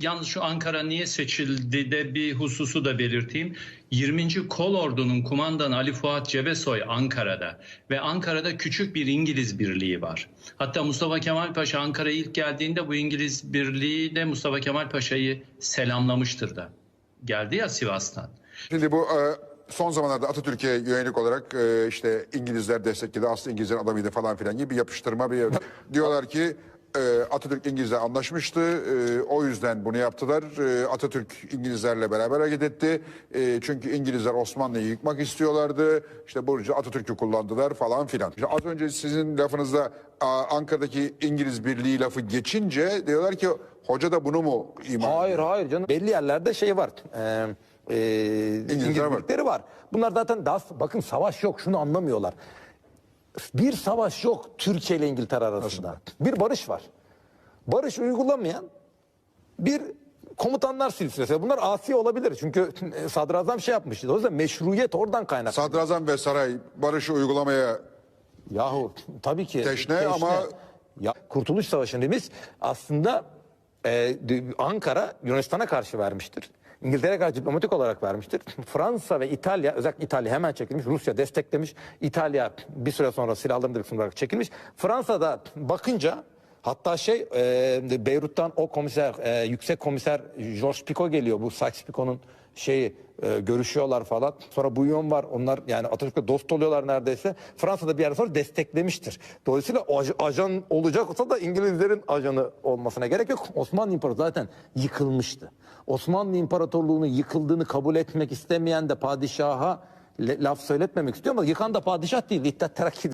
Yalnız şu Ankara niye seçildi de bir hususu da belirteyim. 20. Kolordu'nun kumandanı Ali Fuat Cebesoy Ankara'da ve Ankara'da küçük bir İngiliz birliği var. Hatta Mustafa Kemal Paşa Ankara'ya ilk geldiğinde bu İngiliz birliği de Mustafa Kemal Paşa'yı selamlamıştır da. Geldi ya Sivas'tan. Şimdi bu e, son zamanlarda Atatürk'e yönelik olarak e, işte İngilizler destekledi, aslında İngilizlerin adamıydı falan filan gibi bir yapıştırma bir diyorlar ki e, Atatürk İngilizler anlaşmıştı. e, o yüzden bunu yaptılar. E, Atatürk İngilizlerle beraber hareket etti. E, çünkü İngilizler Osmanlı'yı yıkmak istiyorlardı. İşte böylece Atatürk'ü kullandılar falan filan. İşte az önce sizin lafınızda a, Ankara'daki İngiliz Birliği lafı geçince diyorlar ki hoca da bunu mu iman Hayır hayır canım. Belli yerlerde şey var. Ee, e, İngiliz var. birlikleri var. Bunlar zaten daha bakın savaş yok şunu anlamıyorlar. Bir savaş yok Türkiye ile İngiltere arasında. Bir barış var. Barış uygulamayan bir komutanlar silsilesi. Bunlar asi olabilir. Çünkü e, sadrazam şey yapmıştı. O yüzden meşruiyet oradan kaynaklı. Sadrazam ve saray barışı uygulamaya Yahu tabii ki. Teşne ama- Ya, Kurtuluş Savaşı'nı biz aslında e, Ankara Yunanistan'a karşı vermiştir. İngiltere'ye karşı diplomatik olarak vermiştir. Fransa ve İtalya, özellikle İtalya hemen çekilmiş. Rusya desteklemiş. İtalya bir süre sonra silahlarını da bir olarak çekilmiş. Fransa'da bakınca hatta şey e, Beyrut'tan o komiser, e, yüksek komiser Georges Picot geliyor. Bu Sykes-Picot'un şeyi e, görüşüyorlar falan. Sonra Bouillon var. Onlar yani Atatürk'le dost oluyorlar neredeyse. Fransa'da bir yer sonra desteklemiştir. Dolayısıyla aj- ajan olacak olsa da İngilizlerin ajanı olmasına gerek yok. Osmanlı İmparatorluğu zaten yıkılmıştı. Osmanlı İmparatorluğu'nun yıkıldığını kabul etmek istemeyen de padişaha laf söyletmemek istiyor ama yıkan da padişah değil. İttihat Terakki